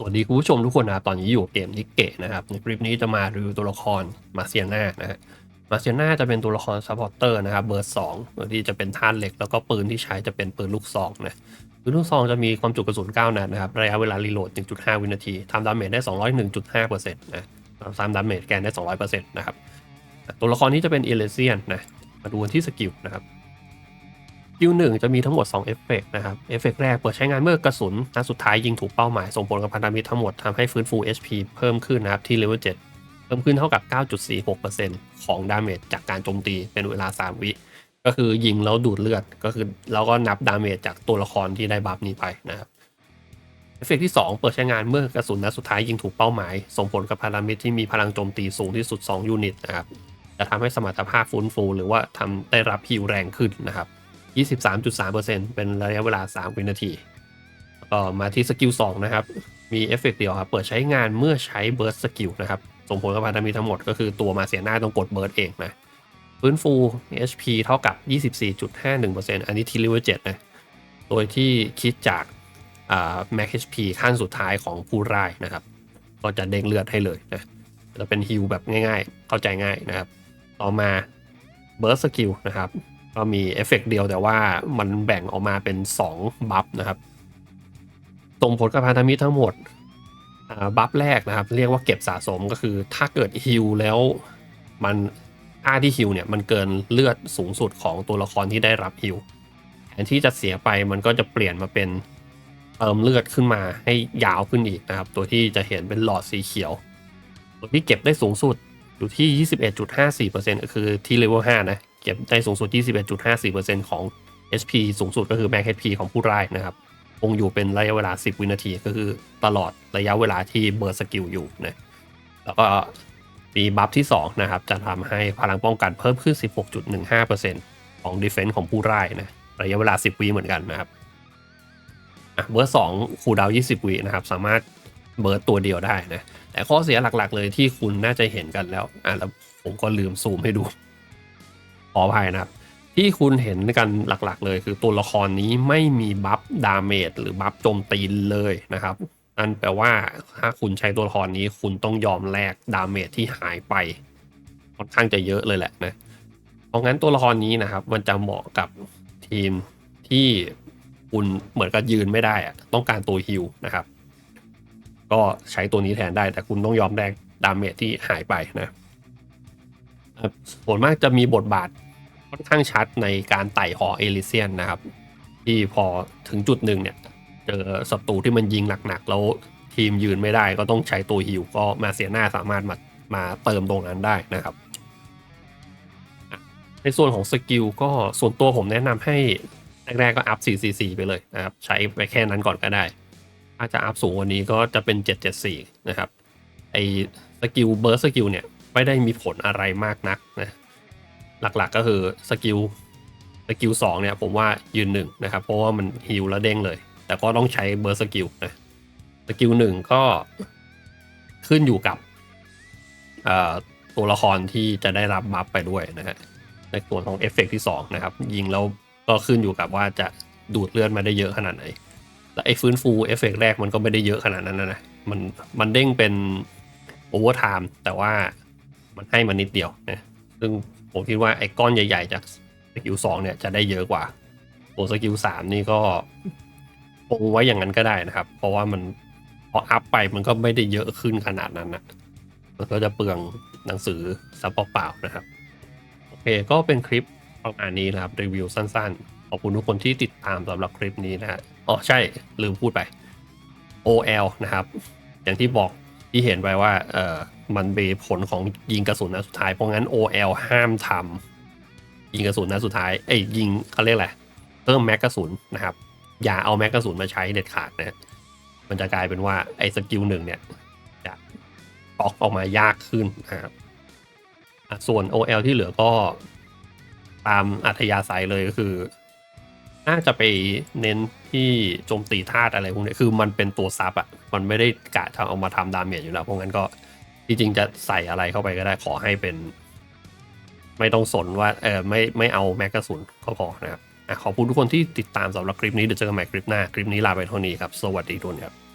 สวัสดีคุณผู้ชมทุกคนนะครับตอนนี้อยู่เกมนิกเกะนะครับในคลิปนี้จะมารีวิวตัวละครมาเซียนานะฮะมาเซียนาจะเป็นตัวละครซัพพอร์เตอร์นะครับเบอร์สองที่จะเป็นท่านเหล็กแล้วก็ปืนที่ใช้จะเป็นปืนลูกซองนะปืนลูกซองจะมีความจุกระสุน 9 นัดนะครับระยะเวลารีโหลด 1.5 วินาทีทำดาเมจได้ 201.5%นะทำดาเมจแกนได้ 200%นะครับตัวละครนี้จะเป็นเอเลเซียนนะมาดูที่สกิลนะครับ คิวหนึ่งจะมีทั้งหมด2เอฟเฟกต์นะครับ เอฟเฟกต์แรกเปิดใช้งานเมื่อกระสุนนัดสุดท้ายยิงถูกเป้าหมาย ส่งผลกับพันธมิตรทั้งหมดทำให้ฟื้นฟู HP เพิ่มขึ้นนะครับที่เลเวล7เพิ่มขึ้นเท่ากับ 9.46%ของดาเมจจากการโจมตีเป็นเวลา 3 วิก็คือยิงแล้วดูดเลือดก็คือเราก็นับดาเมจจากตัวละครที่ได้บัฟนี้ไปนะครับเอฟเฟกต์ที่ 2 เปิดใช้งานเมื่อกระสุนนัดสุดท้ายยิงถูกเป้าหมาย ส่งผลกับพันธมิตรที่มีพลังโจมตีสูงที่สุด 2 ยูนิตนะครับจะทำให้สมรรถภาพฟื้นฟู หรือว่าทำได้รับฮิวแรงขึ้นนะครับ 23.3%เป็นระยะเวลา 3 วินาทีก็มาที่สกิล2นะครับ มีเอฟเฟกต์เดียวครับเปิดใช้งานเมื่อใช้เบิร์สสกิลนะครับ ส่งผลกับพันธมิตรทั้งหมดก็คือตัวมาเสียหน้าต้องกดเบิร์สเองนะฟื้นฟู HP เท่ากับ 24.51%อันนี้ทีเลเวล7นะ โดยที่คิดจากอ่า Max HP ขั้นสุดท้ายของผู้ร้ายนะครับ ก็จะเด้งเลือดให้เลยนะจะเป็นฮิลแบบง่ายๆ เข้าใจง่ายนะครับ ต่อมาเบิร์สสกิลนะครับ ก็มีเอฟเฟกต์เดียวแต่ว่ามันแบ่งออกมาเป็น 2 บัฟนะครับส่งผลกับพันธมิตรทั้งหมดบัฟแรกนะครับ เรียกว่าเก็บสะสมก็คือถ้าเกิดฮิลแล้วมันค่าที่ฮิลเนี่ยมันเกินเลือดสูงสุดของตัวละครที่ได้รับฮิลแทนที่จะเสียไปมันก็จะเปลี่ยนมาเป็นเติมเลือดขึ้นมาให้ยาวขึ้นอีกนะครับ ตัวที่จะเห็นเป็นหลอดสีเขียว ตัวที่เก็บได้สูงสุดอยู่ที่ 21.54%ก็คือที่เลเวล5นะ เก็บได้สูงสุด 21.54%ของ HP สูงสุดก็คือ Max HP ของผู้ร้ายนะครับคงอยู่เป็นระยะเวลา 10 วินาทีก็คือตลอดระยะเวลาที่เบิร์สกิลอยู่นะแล้วก็มีบัฟที่ 2 นะครับ จะทำให้พลังป้องกันเพิ่มขึ้น 16.15%ของ Defense ของผู้ร้ายนะระยะเวลา 10 วิเหมือนกันนะครับเบอร์สองคูดาว 20 วินะครับ สามารถเบิร์ตตัวเดียวได้นะแต่ข้อเสียหลักๆ เลยที่คุณน่าจะเห็นกันแล้วอะแล้วผมก็ลืมซูมให้ดู ออภัยนะครับ ที่คุณเห็นกันหลักๆ เลยคือตัวละครนี้ไม่มีบัฟดาเมจหรือบัฟโจมตีเลยนะครับนั่นแปลว่าถ้าคุณใช้ตัวละครนี้คุณต้องยอมแลกดาเมจที่หายไปค่อนข้างจะเยอะเลยแหละนะเพราะงั้นตัวละครนี้นะครับ มันจะเหมาะกับทีมที่คุณเหมือนกับยืนไม่ได้อะต้องการตัวฮิลนะครับ ก็ใช้ตัวนี้แทนได้ แต่คุณต้องยอมแลกดาเมจที่หายไปนะส่วนมากจะมีบทบาท ค่อนข้างชัดในการไต่หอเอลิเซียนนะครับ ที่พอถึงจุดหนึ่งเนี่ยเจอศัตรูที่มันยิงหนักๆ แล้วทีมยืนไม่ได้ก็ต้องใช้ตัวฮิวก็มาเสียหน้าสามารถมามาเติมตรงนั้นได้นะครับ ในส่วนของสกิลก็ส่วนตัวผมแนะนำให้แรกๆก็อัพ444ไปเลยนะครับ ใช้ไปแค่นั้นก่อนก็ได้ ถ้าจะอัพสูงกว่านี้ก็จะเป็น 774 นะครับ ไอสกิลเบิร์สสกิลเนี่ย ไม่ได้มีผลอะไรมากนักนะ หลักๆก็คือสกิลสกิลสองเนี่ยผมว่ายืนหนึ่งนะครับ เพราะว่ามันฮิลแล้วเด้งเลย แต่ก็ต้องใช้เบิร์สกิลนะสกิลหนึ่งก็ขึ้นอยู่กับตัวละครที่จะได้รับบัฟไปด้วยนะฮะในส่วนของเอฟเฟกที่2นะครับ ยิงแล้วก็ขึ้นอยู่กับว่าจะดูดเลือดมาได้เยอะขนาดไหนแล้ไอ้ฟื้นฟูเอฟเฟกแรกมันก็ไม่ได้เยอะขนาดนั้นนะนะมันมันเด้งเป็นโอเวอร์ไทม์แต่ว่ามันให้มานิดเดียวนะซึ่ง ผมคิดว่าไอ้ก้อนใหญ่ๆจากสกิลสองเนี่ยจะได้เยอะกว่าตัวสกิลสามนี่ก็คงไว้อย่างนั้นก็ได้นะครับ เพราะว่ามันพออัพไปมันก็ไม่ได้เยอะขึ้นขนาดนั้นนะมันก็จะเปลืองหนังสือซับเปล่าๆนะครับ โอเคก็เป็นคลิปประมาณนี้นะครับ รีวิวสั้นๆ ขอบคุณทุกคนที่ติดตามสำหรับคลิปนี้นะฮะอ๋อใช่ลืมพูดไป OL นะครับ อย่างที่บอกที่เห็นไปว่าเออ มันเป็นผลของยิงกระสุนนัดสุดท้ายเพราะงั้น OL ห้ามทำยิงกระสุนนัดสุดท้ายเอ้ยยิงเขาเรียกอะไรเพิ่มแม็กกระสุนนะครับ อย่าเอาแม็กกระสุนมาใช้เด็ดขาดนะมันจะกลายเป็นว่าไอ้สกิลหนึ่งเนี่ยจะออกออกมายากขึ้นนะครับส่วน OL ที่เหลือก็ตามอัธยาศัยเลยก็คือ น่าจะไปเน้นที่โจมตีธาตุอะไรพวกนี้คือมันเป็นตัวซับอะมันไม่ได้กะทำเอามาทำดาเมจอยู่แล้วเพราะงั้นก็ จริงๆจะใส่อะไรเข้าไปก็ได้ขอให้เป็น ไม่ต้องสนว่าเออไม่ไม่เอาแมกกาสุนก็พอนะครับขอบคุณทุกคนที่ติดตามสำหรับคลิปนี้เดี๋ยวเจอกันใหม่คลิปหน้า คลิปนี้ลาไปเท่านี้ครับ สวัสดีทุกคนครับ